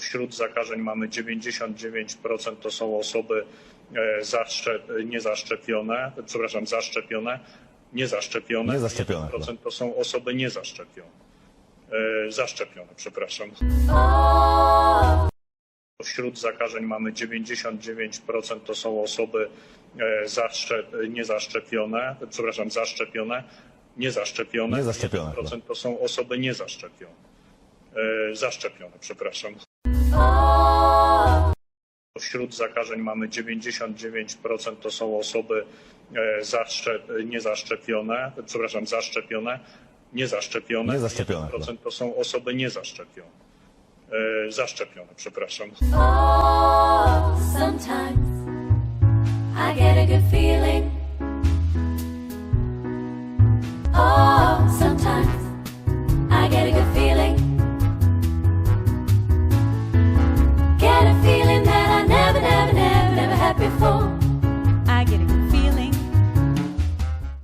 Wśród zakażeń mamy 99% to są osoby e, zaszczep- niezaszczepione, przepraszam, zaszczepione, niezaszczepione. Niezaszczepione 1% to są osoby niezaszczepione. E, Zaszczepione, przepraszam. Wśród zakażeń mamy 99% to są osoby e, zaszczep- niezaszczepione, przepraszam, zaszczepione, niezaszczepione. Niezaszczepione, 1% to są osoby niezaszczepione. Zaszczepione, przepraszam. Wśród zakażeń mamy 99% to są osoby e, zaszczep- niezaszczepione, przepraszam, zaszczepione, niezaszczepione. Niezaszczepione, 1% to są osoby niezaszczepione. E, Zaszczepione, przepraszam. Oh, sometimes I get a good feeling. before.